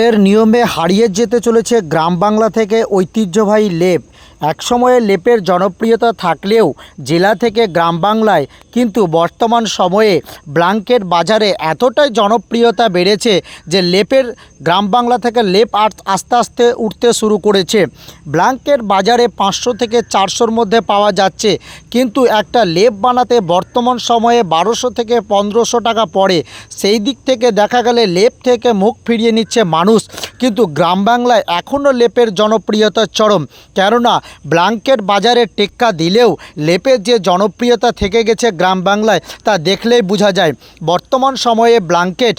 এর নিয়মে হারিয়ে যেতে চলেছে গ্রাম বাংলা থেকে ঐতিহ্যবাহী লেপ। একসময়ে লেপের জনপ্রিয়তা থাকলেও জেলা থেকে গ্রাম বাংলায় কিন্তু বর্তমান সময়ে ব্ল্যাঙ্কেট বাজারে এতটাই জনপ্রিয়তা বেড়েছে যে লেপের গ্রাম বাংলা থেকে লেপ আর- আস্তে আস্তে উঠতে শুরু করেছে। ব্ল্যাঙ্কেট বাজারে পাঁচশো থেকে চারশোর মধ্যে পাওয়া যাচ্ছে, কিন্তু একটা লেপ বানাতে বর্তমান সময়ে বারোশো থেকে পনেরোশো টাকা পড়ে। সেই দিক থেকে দেখা গেলে লেপ থেকে মুখ ফিরিয়ে নিচ্ছে মানুষ, কিন্তু গ্রাম বাংলায় এখনও লেপের জনপ্রিয়তা চরম। কেননা ব্ল্যাঙ্কেট বাজারে টেক্কা দিলেও লেপের যে জনপ্রিয়তা থেকে গেছে গ্রাম বাংলায়, তা দেখলেই বোঝা যায়। বর্তমান সময়ে ব্ল্যাঙ্কেট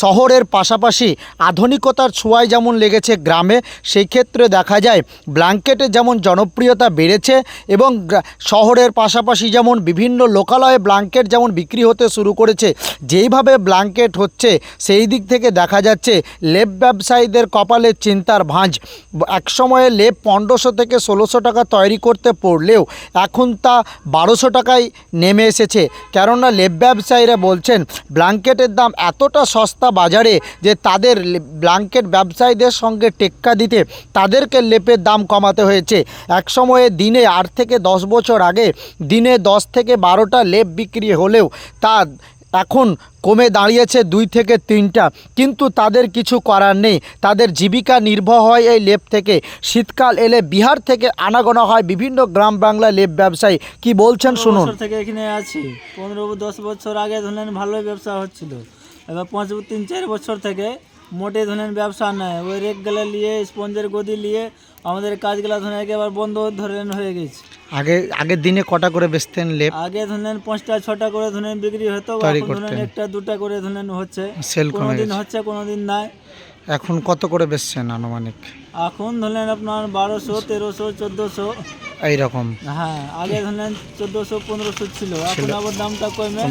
শহরের পাশাপাশি আধুনিকতার ছোঁয়ায় যেমন লেগেছে গ্রামে, সেই ক্ষেত্রে দেখা যায় ব্ল্যাঙ্কেটের যেমন জনপ্রিয়তা বেড়েছে এবং শহরের পাশাপাশি যেমন বিভিন্ন লোকালয়ে ব্ল্যাঙ্কেট যেমন বিক্রি হতে শুরু করেছে, যেইভাবে ব্ল্যাঙ্কেট হচ্ছে, সেই দিক থেকে দেখা যাচ্ছে লেপ ব্যবসায়ীদের কপালে চিন্তার ভাঁজ। এক সময়ে লেপ পনেরোশো থেকে ষোলোশো টাকা তৈরি করতে পড়লেও এখন তা বারোশো টাকায় নেমে এসেছে। কেননা লেপ ব্যবসায়ীরা বলছেন ব্ল্যাঙ্কেটের দাম এতটা সস্তা বাজারে যে তাদের ব্ল্যাঙ্কেট ব্যবসায়ীদের সঙ্গে টেক্কা দিতে তাদেরকে লেপের দাম কমাতে হয়েছে। এক সময়ে দিনে আট থেকে দশ বছর আগে দিনে দশ থেকে বারোটা লেপ বিক্রি হলেও তা এখন কমে দাঁড়িয়েছে দুই থেকে তিনটা। কিন্তু তাদের কিছু করার নেই। তাদের জীবিকা নির্ভর হয় এই লেপ থেকে। শীতকাল এলে বিহার থেকে আনাগোনা হয় বিভিন্ন গ্রাম বাংলা লেপ ব্যবসায়ী। কি বলছেন শুনুন। থেকে এখানে আছি। পনেরো দশ বছর আগে ধরেন ভালোই ব্যবসা হচ্ছিল। এবার পাঁচ তিন চার বছর থেকে। মোটে ধরেন ব্যবসা নেয় ওই রেকগুলো নিয়ে স্পঞ্জের গদি নিয়ে আমাদের কাজগুলো ধরেন একেবারে বন্ধ ধরেন হয়ে গেছে। আগে আগের দিনে কটা করে বেচতেন লেপ? আগে ধরেন পাঁচটা ছটা করে ধরেন বিক্রি হতো এখন ধরেন একটা দুটা করে ধরেন হচ্ছে। সেল কোনোদিন হচ্ছে কোনোদিন নাই। এখন কত করে বেচছেন আনুমানিক? এখন ধরেন আপনার বারোশো তেরোশো চোদ্দোশো। এইরকম। হ্যাঁ আগে ধরেন চোদ্দোশো পনেরোশো ছিল এখন আবার দামটা কমে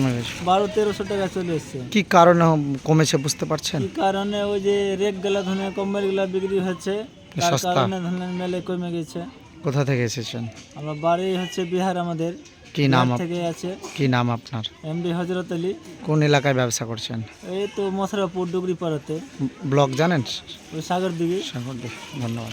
বারো তেরোশো টাকা চলে এসছে। কি কারণে কমেছে বুঝতে পারছেন? কি কারণে ওই যে রেকগুলা ধরনের কম্বলগুলা বিক্রি হচ্ছে তার। কারণে ধরনের মেলে কমে গেছে। কোথা থেকে এসেছেন? আমার বাড়ি হচ্ছে বিহার আমাদের। কি নাম আপ- থেকে আছে। কি নাম আপনার? এমডি হজরত আলী। কোন এলাকায় ব্যবসা করছেন? এই তো মশরাপুর ডুগরি পাড়াতে ব্লক জানেন? ওই সাগর দিঘি সাগরদ্বীপ। ধন্যবাদ।